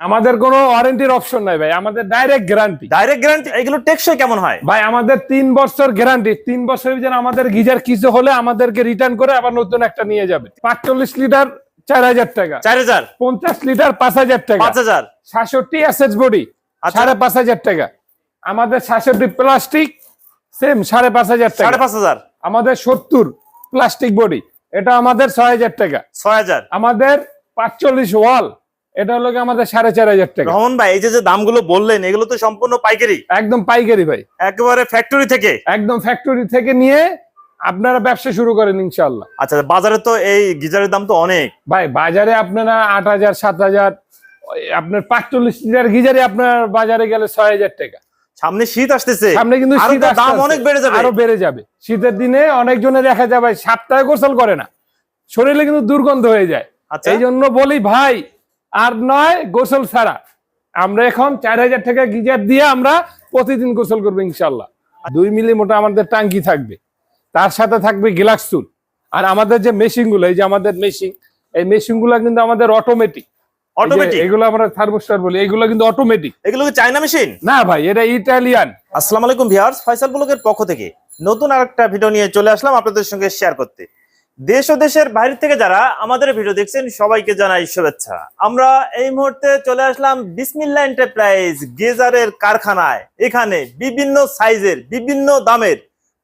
আমাদের কোনো ওয়ারেন্টির অপশন নাই ভাই আমাদের ডাইরেক্ট গ্যারান্টি ডাইরেক্ট গ্যারান্টি এগুলো টেকসই কেমন হয়? ভাই আমাদের তিন বছর গ্যারান্টি তিন বছরের ভিতরে আমাদের গিজার কিছু হলে আমাদেরকে রিটার্ন করে আবার নতুন একটা নিয়ে যাবে। পাঁচচল্লিশ লিটার চার হাজার টাকা। চার হাজার? পঞ্চাশ লিটার পাঁচ হাজার টাকা। পাঁচ হাজার? সাতষট্টি বডি আচ্ছা। সাড়ে পাঁচ হাজার টাকা। আমাদের সাতষট্টি প্লাস্টিক সেম সাড়ে পাঁচ হাজার টাকা। সাড়ে পাঁচ হাজার? আমাদের সত্তর প্লাস্টিক বডি এটা আমাদের ছয় হাজার টাকা। ছয় হাজার? আমাদের পাঁচচল্লিশ ওয়াল এটা হলো আমাদের সাড়ে চার হাজার টাকা। রহমান ভাই এই যে যে দামগুলো বললেন এগুলো তো সম্পূর্ণ পাইকারি। একদম পাইকারি ভাই। একেবারে ফ্যাক্টরি থেকে। একদম ফ্যাক্টরি থেকে নিয়ে আপনারা ব্যবসা শুরু করেন ইনশাল্লাহ আচ্ছা বাজারে তো এই গিজারের দাম তো অনেক। ভাই বাজারে আপনারা আট হাজার সাত হাজার আপনার পাঁচচল্লিশ লিটার গিজারে আপনার বাজারে গেলে ছয় হাজার টাকা। সামনে শীত আসতেছে। সামনে কিন্তু আরও শীত তো আসতে দাম অনেক বেড়ে যাবে। আরও বেড়ে যাবে। শীতের দিনে অনেকজনে দেখা যায় ভাই সপ্তাহে গোসল করে না। শরীরে কিন্তু দুর্গন্ধ হয়ে যায়। আচ্ছা। এই জন্য বলি ভাই আর নয় গোসল ছাড়া। আমরা এখন চার হাজার টাকা গিজার দিয়ে আমরা প্রতিদিন গোসল করব ইনশাল্লাহ দুই মিলি মোটা আমাদের টাঙ্কি থাকবে। তার সাথে থাকবে গ্লাস চুল। আর আমাদের যে মেশিনগুলো এই যে আমাদের মেশিন এই মেশিনগুলো কিন্তু আমাদের অটোমেটিক অটোমেটিক এগুলো আমরা থার্মোস্টার বলি এগুলো কিন্তু অটোমেটিক এগুলো কি চায়না মেশিন? না ভাই এটা ইটালিয়ান। আসসালামু আলাইকুম ভিউয়ার্স ফয়সাল ব্লগের পক্ষ থেকে নতুন আরেকটা ভিডিও নিয়ে চলে আসলাম আপনাদের সঙ্গে শেয়ার করতে। দেশ ও দেশের বাইরে থেকে যারা আমাদের ভিডিও দেখছেন সবাইকে জানাই শুভেচ্ছা। আমরা এই মুহূর্তে চলে আসলাম বিসমিল্লা এন্টারপ্রাইজ গেজারের কারখানায়। এখানে বিভিন্ন সাইজের বিভিন্ন দামের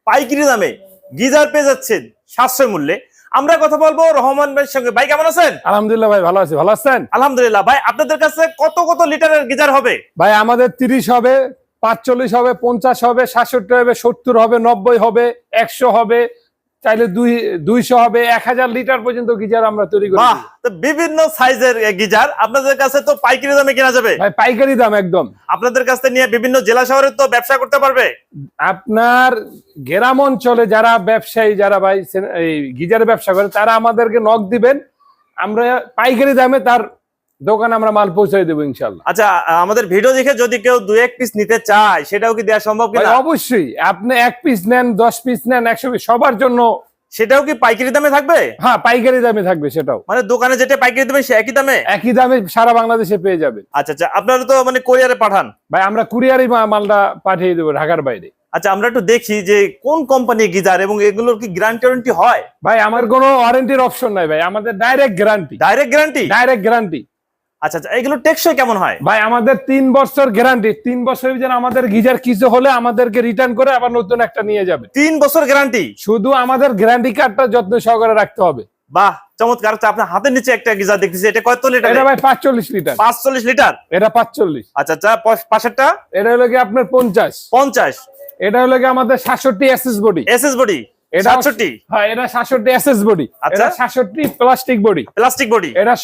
পাইকারি দামে গিজার পেয়ে যাচ্ছেন সাশ্রয় মূল্যে। আমরা কথা বলব রহমান ভাইয়ের সঙ্গে। ভাই কেমন আছেন? আলহামদুলিল্লাহ ভাই ভালো আছি। ভালো আছেন? আলহামদুলিল্লাহ। ভাই আপনাদের কাছে কত কত লিটারের গিজার হবে? ভাই আমাদের তিরিশ হবে পাঁচচল্লিশ হবে পঞ্চাশ হবে সাতষট্টি হবে সত্তর হবে নব্বই হবে একশো হবে চাইলে দুই দুইশো হবে এক হাজার লিটার পর্যন্ত গিজার আমরা তৈরি করি বিভিন্ন সাইজের গিজার। আপনাদের কাছে তো পাইকারি দামে কেনা যাবে। ভাই পাইকারি দাম একদম। আপনাদের কাছ থেকে নিয়ে বিভিন্ন জেলা শহরে তো ব্যবসা করতে পারবে। আপনার গ্রাম অঞ্চলে যারা ব্যবসায়ী যারা ভাই গিজারের ব্যবসা করে তারা আমাদেরকে নক দিবেন। আমরা পাইকারি দামে তার দোকানে আমরা মাল পৌঁছে দেবো ইনশাল্লাহ আচ্ছা আমাদের ভিডিও দেখে যদি কেউ দু এক পিস নিতে চায় সেটাও কি দেওয়া সম্ভব কিনা? অবশ্যই। আপনি এক পিস নেন দশ পিস নেন একশো পিস সবার জন্য সেটাও কি পাইকারি দামে থাকবে? হ্যাঁ পাইকারি দামে থাকবে সেটাও। মানে দোকানে যেটা পাইকারি দামে সে একই দামে? একই দামে সারা বাংলাদেশে পেয়ে যাবে। আচ্ছা আচ্ছা আপনারা তো মানে কোরিয়ারে পাঠান। ভাই আমরা কুরিয়ারই মা- মালটা পাঠিয়ে দেবো ঢাকার বাইরে। আচ্ছা আমরা একটু দেখি যে কোন কোম্পানি গিজার এবং এগুলোর কি গ্যারান্টি ওয়ারেন্টি হয়? ভাই আমার কোনো ওয়ারেন্টির অপশন নাই ভাই আমাদের direct guarantee direct guarantee direct guarantee আচ্ছা আচ্ছা এগুলো টেকসই কেমন হয়? ভাই আমাদের তিন বছর গ্যারান্টি তিন বছরের ভিতরে আমাদের গিজার কিছু হলে আমাদেরকে রিটার্ন করে আবার নতুন একটা নিয়ে যাবে। তিন বছর গ্যারান্টি শুধু আমাদের গ্যারান্টি কার্ডটা যত্ন সহকারে রাখতে হবে। বাহ চমৎকার। আপনার হাতের নিচে একটা গিজার দেখতেছি এটা কত লিটার এটা? ভাই পাঁচচল্লিশ লিটার। পাঁচচল্লিশ লিটার? এটা পাঁচচল্লিশ। আচ্ছা আচ্ছা পাশেরটা? এটা হলো কি আপনার পঞ্চাশ। পঞ্চাশ। এটা হলো কি আমাদের সাতষট্টি এসএস বডি এসএস বডি এটা হ্যাঁ এটা সাতষট্টি এসএস বডি। এটা সাতষট্টি প্লাস্টিক বডি প্লাস্টিক বডি এটা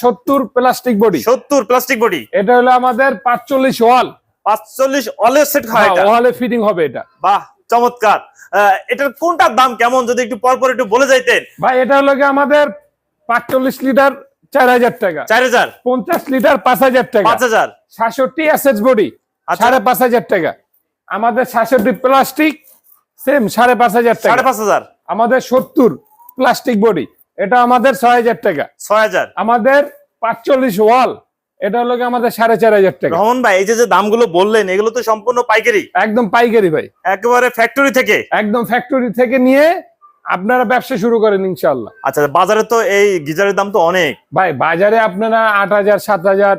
প্লাস্টিক বডি সত্তর প্লাস্টিক বডি এটা হলো আমাদের ওয়াল সেট হয় এটা। ওয়ালে ফিটিং হবে এটা। বাহ চমৎকার। এটার কোনটার দাম কেমন যদি একটু পর পর একটু বলে যাইতেন? ভাই এটা হলো কি আমাদের পাঁচচল্লিশ লিটার চার হাজার টাকা। চার হাজার? পঞ্চাশ লিটার পাঁচ হাজার টাকা। পাঁচ হাজার। সাতষট্টি বডি আচ্ছা। সাড়ে পাঁচ হাজার টাকা। আমাদের সাতষট্টি প্লাস্টিক সেম সাড়ে পাঁচ হাজার টাকা। সাড়ে পাঁচ হাজার। আমাদের সত্তর প্লাস্টিক বডি এটা আমাদের ছয় হাজার টাকা। ছয় হাজার? আমাদের পাঁচচল্লিশ ওয়াল এটা হলো কি আমাদের সাড়ে চার হাজার টাকা। রহমান ভাই এই যে দামগুলো বললেন এগুলো তো সম্পূর্ণ পাইকারি। একদম পাইকারি ভাই। একেবারে ফ্যাক্টরি থেকে? একদম ফ্যাক্টরি থেকে নিয়ে আপনারা ব্যবসা শুরু করেন ইনশাল্লাহ আচ্ছা বাজারে তো এই গিজারের দাম তো অনেক। ভাই বাজারে আপনারা আট হাজার সাত হাজার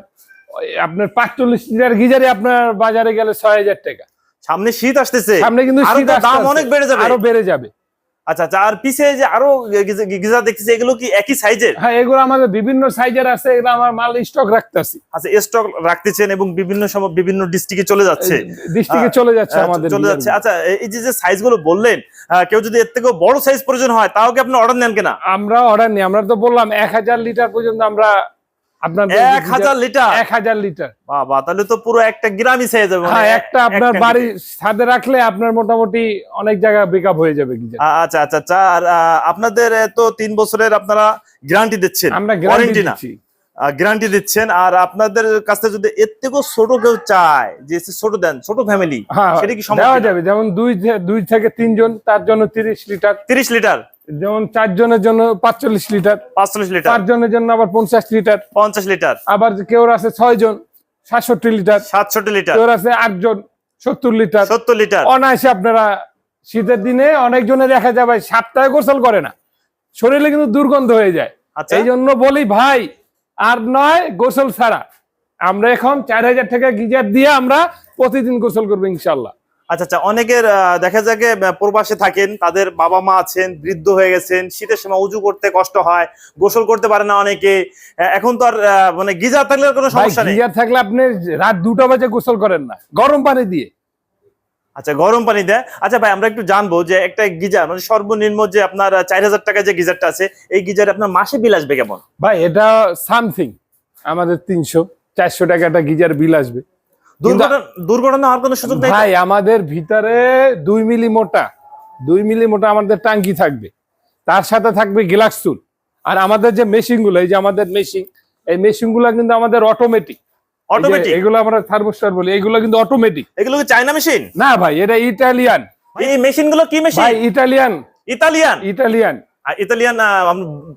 আপনার পাঁচচল্লিশ লিটার গিজারে আপনার বাজারে গেলে ছয় হাজার টাকা। সামনে শীত আসতেছে। সামনে কিন্তু দাম অনেক বেড়ে যাবে। আরও বেড়ে যাবে। আচ্ছা আচ্ছা আর পিছে যে আরও গিজা- গিজার দেখতেছি এগুলো কি একই সাইজের? হ্যাঁ এগুলো আমাদের বিভিন্ন সাইজের আছে এগুলো আমার মাল স্টক রাখতেছি। আচ্ছা স্টক রাখতেছেন এবং বিভিন্ন সময় বিভিন্ন ডিস্ট্রিক্টে চলে যাচ্ছে। ডিস্ট্রিক্টে চলে যাচ্ছে আমাদের চলে যাচ্ছে। আচ্ছা এই যে যে সাইজগুলো বললেন কেউ যদি এর থেকেও বড় সাইজ প্রয়োজন হয় তাও কি আপনি অর্ডার নেন কিনা? আমরা অর্ডার নিই আমরা তো বললাম এক হাজার লিটার পর্যন্ত আমরা আপনার এক হাজার লিটার এক হাজার লিটার। বাবা তাহলে তো পুরো একটা গ্রামই সাইজ হবে হ্যাঁ মানে একটা আপনার ছাদে রাখলে আপনার মোটামুটি অনেক হয়ে যাবে আচ্ছা আচ্ছা আচ্ছা আর আপনাদের তো তিন বছরের আপনারা গ্যারান্টি দিচ্ছেন। আমরা গ্যারান্টি দিচ্ছি। গ্যারান্টি দিচ্ছেন আর আপনাদের কাছে যদি এর থেকেও ছোট কেউ চায় যে ছোট দেন ছোট ফ্যামিলি সেটা কি সম্ভব দেওয়া যাবে। যেমন দুই দুই থেকে তিনজন তার জন্য তিরিশ লিটার। তিরিশ লিটার? যেমন চারজনের জন্য পাঁচচল্লিশ লিটার পাঁচচল্লিশ লিটার। চারজনের জন্য আবার পঞ্চাশ লিটার পঞ্চাশ লিটার। আবার কেউ আছে ছয় জন সাতষট্টি লিটার সাতষট্টি লিটার। কেউ আছে আটজন সত্তর লিটার। সত্তর লিটার। অনায়াসে আপনারা শীতের দিনে অনেকজনে দেখা যায় ভাই সপ্তাহে গোসল করে না। শরীরে কিন্তু দুর্গন্ধ হয়ে যায়। আচ্ছা। এই জন্য বলি ভাই আর নয় গোসল ছাড়া। আমরা এখন চার হাজার টাকা গিজার দিয়ে আমরা প্রতিদিন গোসল করব ইনশাল্লাহ। আচ্ছা আচ্ছা অনেকের দেখা যায় যে, প্রবাসে থাকেন তাদের বাবা মা আছেন বৃদ্ধ হয়ে গেছেন শীতের সময় উজু করতে কষ্ট হয় গোসল করতে পারে না অনেকে এখন তো আর মানে গিজার থাকলে কোনো সমস্যা নেই। গিজার থাকলে আপনি রাত দুটো বাজে গোসল করেন না গরম পানি দিয়ে। আচ্ছা গরম পানি দেয়। আচ্ছা ভাই আমরা একটু জানব যে একটা গিজার মানে সর্বনিম্ন যে আপনার চার হাজার টাকা যে গিজারটা আছে এই গিজার আপনার মাসে বিল আসবে কেমন? ভাই এটা সামথিং আমাদের তিনশো চারশো টাকা একটা গিজার বিল আসবে। দুর্ঘটনা দুর্ঘটনা কোনো সুযোগ নেই ভাই আমাদের ভিতরে দুই মিলি মোটা দুই মিলি মোটা আমাদের টাঙ্কি থাকবে। তার সাথে থাকবে গ্লাস চুল। আর আমাদের যে মেশিনগুলো এই যে আমাদের মেশিন এই মেশিনগুলো কিন্তু আমাদের অটোমেটিক অটোমেটিক এগুলো আমরা থার্মোস্টার বলি এগুলো কিন্তু অটোমেটিক এগুলো কি চায়না মেশিন? না ভাই এটা ইটালিয়ান। এই মেশিনগুলো কি ভাই machine? Italian. Italian? Italian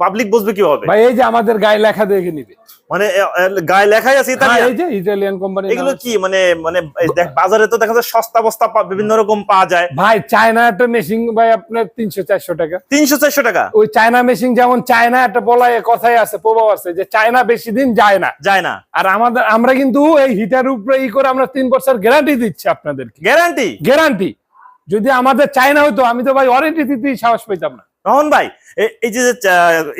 public বুঝবে কীভাবে? ভাই এই যে আমাদের গায়ে লেখা দেখে নিবে। মানে গায়ে লেখাই আছে হ্যাঁ, ইতালিয়ান? এই যে ইটালিয়ান কোম্পানি এগুলো কি মানে মানে বাজারে তো দেখা যায় সস্তা বস্তা বিভিন্ন রকম পাওয়া যায়। ভাই চায়না একটা মেশিন ভাই আপনার তিনশো চারশো টাকা। তিনশো চারশো টাকা? ওই চায়না মেশিন যেমন চায়না একটা বলাই কথাই আছে প্রভাব আছে যে চায়না বেশি দিন যায় না। যায় না। আর আমাদের আমরা কিন্তু এই হিটার উপরে ই করে আমরা তিন বছর গ্যারান্টি দিচ্ছি আপনাদেরকে। গ্যারান্টি গ্যারান্টি যদি আমাদের চায়না হতো আমি তো ভাই ওয়ারেন্টি দিতেই সাহস পেতাম না। রহন ভাই এই যে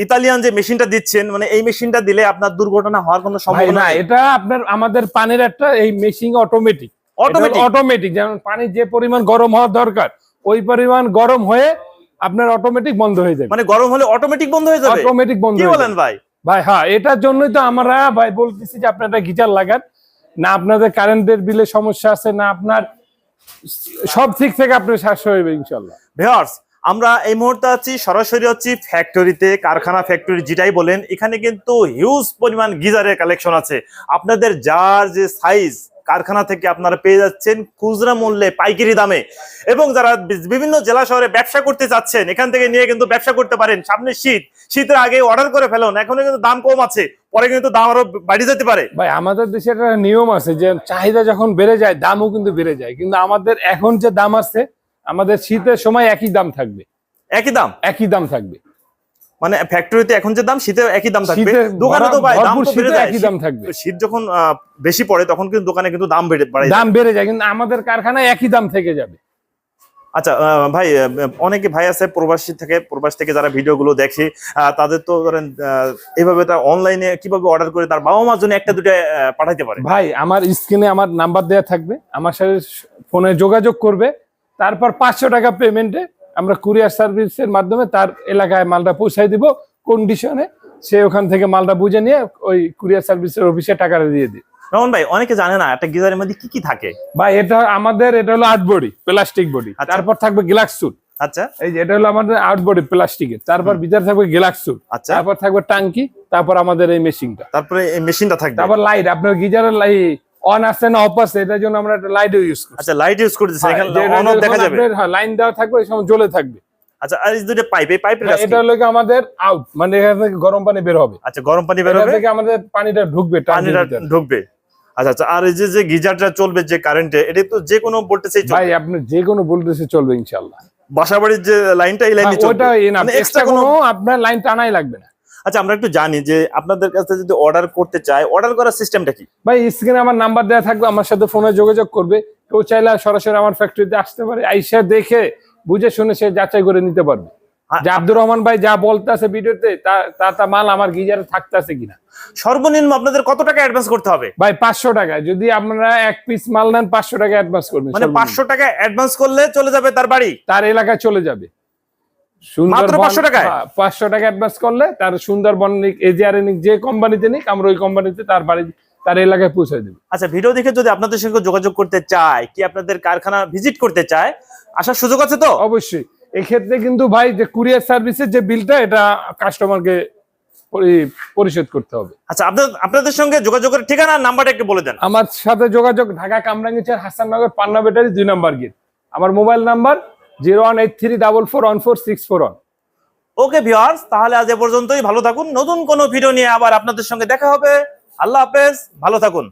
ইতালিয়ান যে মেশিনটা দিচ্ছেন মানে এই মেশিনটা দিলে আপনার দুর্ঘটনা হওয়ার কোনো সম্ভাবনা না এটা আপনার আমাদের পানির একটা এই মেশিন অটোমেটিক অটোমেটিক অটোমেটিক যেমন পানি যে পরিমাণ গরম হওয়ার দরকার ওই পরিমাণ গরম হয়ে আপনার অটোমেটিক বন্ধ হয়ে যাবে। মানে গরম হলে অটোমেটিক বন্ধ হয়ে যাবে? অটোমেটিক বন্ধ কি বলেন ভাই? ভাই হ্যাঁ এটার জন্যই তো আমরা ভাই বলতেছি যে আপনারা গিটার লাগান। না আপনাদের কারেন্টের বিলে সমস্যা আছে না আপনার সব দিক থেকে আপনার সাশ্রয় হবে ইনশাল্লাহ। ভিউয়ার্স আমরা এই মুহূর্তে আছি, সরাসরি হচ্ছি ফ্যাক্টরিতে কারখানা ফ্যাক্টরি যেটাই বলেন, এখানে কিন্তু হিউজ পরিমাণ গিজারের কালেকশন আছে। আপনাদের যার যে সাইজ কারখানা থেকে আপনারা পেয়ে যাচ্ছেন খুচরা মূল্যে, পাইকারি দামে। এবং যারা বিভিন্ন জেলা শহরে ব্যবসা করতে চাচ্ছেন, এখান থেকে নিয়ে কিন্তু ব্যবসা করতে পারেন। সামনে শীত, শীতের আগে অর্ডার করে ফেলুন এখনও কিন্তু দাম কম আছে, পরে কিন্তু দাম আরও বাড়ি যেতে পারে। ভাই, আমাদের দেশে একটা নিয়ম আছে যে, চাহিদা যখন বেড়ে যায়, দামও কিন্তু বেড়ে যায়। কিন্তু আমাদের এখন যে দাম আছে আমাদের শীতের সময় একই দাম থাকবে। একই দাম? একই দাম থাকবে। মানে ফ্যাক্টরিতে এখন যে দাম শীতে একই দাম থাকবে। দোকানে তো ভাই দাম তো বেড়ে যায়। একই দাম থাকবে। শীত- যখন বেশি পড়ে তখন কিন্তু দোকানে কিন্তু দাম বেড়ে বাড়ে যায়। দাম বেড়ে যায় কিন্তু আমাদের কারখানায় একই দাম থেকে যাবে। আচ্ছা ভাই অনেকে ভাই আছে প্রবাসী থেকে প্রবাস থেকে যারা ভিডিও গুলো দেখে তাদের তো ধরেন এইভাবে তার অনলাইনে কীভাবে অর্ডার করে তার বাবা মার জন্য একটা দুটো পাঠাইতে পারে। ভাই আমার স্ক্রিনে আমার নাম্বার দেওয়া থাকবে। আমার সাথে ফোনে যোগাযোগ করবে। তারপর পাঁচশো টাকা পেমেন্টে আমরা কুরিয়ার সার্ভিসের মাধ্যমে তার এলাকায় মালটা পৌঁছাই দিব। কন্ডিশনে সে ওখান থেকে মালটা বুঝে নিয়ে ওই কুরিয়ার সার্ভিসের অফিসে টাকাটা দিয়ে দিই। রমন ভাই অনেকে জানে না একটা গিজারের মধ্যে কি কি থাকে? ভাই এটা আমাদের এটা হলো আট বডি প্লাস্টিক বডি আচ্ছা। তারপর থাকবে গ্লাস সুট আচ্ছা। এই যে এটা হলো আমাদের আউট বডি প্লাস্টিকের তারপর ভিতরে থাকবে গ্লাস সুট আচ্ছা। তারপর থাকবে টাঙ্কি তারপর আমাদের এই মেশিনটা তারপরে এই মেশিনটা থাকবে। তারপর লাইট আপনার গিজারের লাইট অন আছে না অফ আছে এটার জন্য আমরা একটা লাইটও ইউজ করি আচ্ছা লাইট ইউজ করে দিচ্ছেন হ্যাঁ, এখানে অন অফ দেখা যাবে। হ্যাঁ, লাইন দেওয়া থাকবে ওই সময় জ্বলে থাকবে। আচ্ছা আর এই দুটো পাইপ এই পাইপের হ্যাঁ, এটা? হলো আমাদের আউট মানে এখান থেকে গরম পানি বের হবে। আচ্ছা গরম পানি বের হবে? থেকে আমাদের পানিটা ঢুকবে পানিটা ঢুকবে আচ্ছা আচ্ছা আর এই যে যে গিজারটা চলবে যে কারেন্টে এটা তো যে কোনো ভোল্টেজেই চলবে। ভাই আপনি যে কোনো ভোল্টেজে চলবে ইনশাআল্লাহ। বাসা বাড়ির যে লাইনটা এই লাইনে হ্যাঁ, চলবে। ওটা মানে এক্সট্রা কোনো কোনো আপনার লাইন টানাই লাগবে না। আচ্ছা আমরা একটু জানি যে আপনাদের কাছে যদি অর্ডার করতে চাই অর্ডার করার সিস্টেমটা কি? ভাই স্ক্রিনে আমার নাম্বার দেওয়া থাকবে আমার সাথে ফোনে যোগাযোগ করবে। কেউ চাইলে সরাসরি আমার ফ্যাক্টরিতে আসতে পারে। আইসা দেখে বুঝে শুনে সে যাচাই করে নিতে পারবে। যে আব্দুর রহমান ভাই যা বলতেছে ভিডিওতে তা তা তা মাল আমার গিজারে থাকতেছে কিনা। সর্বনিম্ন আপনাদের কত টাকা অ্যাডভান্স করতে হবে? ভাই পাঁচশো টাকা। যদি আপনারা এক পিস মাল নেন পাঁচশো টাকা অ্যাডভান্স করবেন মানে পাঁচশো টাকা অ্যাডভান্স করলে চলে যাবে তার বাড়ি? তার এলাকায় চলে যাবে। মাত্র 500 টাকায়? পাঁচশো টাকা অ্যাডভান্স করলে তার সুন্দরবন যে কোম্পানিতে নিক আমরা ওই কোম্পানিতে তার বাড়ি তার এলাকায় পৌঁছে দেবো। আচ্ছা ভিডিও দেখে যদি আপনাদের সঙ্গে যোগাযোগ করতে চায় কি আপনাদের কারখানা ভিজিট করতে চায় আসার সুযোগ আছে তো? অবশ্যই। এক্ষেত্রে কিন্তু ভাই যে কুরিয়ার সার্ভিসের যে বিলটা এটা কাস্টমারকে পরিশোধ করতে হবে। আচ্ছা আপনাদের আপনাদের সঙ্গে যোগাযোগের ঠিকানা নাম্বারটা একটু বলে দেন। আমার সাথে যোগাযোগ ঢাকা কামরাঙ্গিচার হাসাননগর পান্না ব্যাটারি দুই নাম্বার গেট। আমার mobile number zero one eight three double four one four six four one. Okay viewers তাহলে আজ এ পর্যন্তই। ভালো থাকুন। নতুন কোনো ভিডিও নিয়ে আবার আপনাদের সঙ্গে দেখা হবে। আল্লাহ হাফেজ। ভালো থাকুন।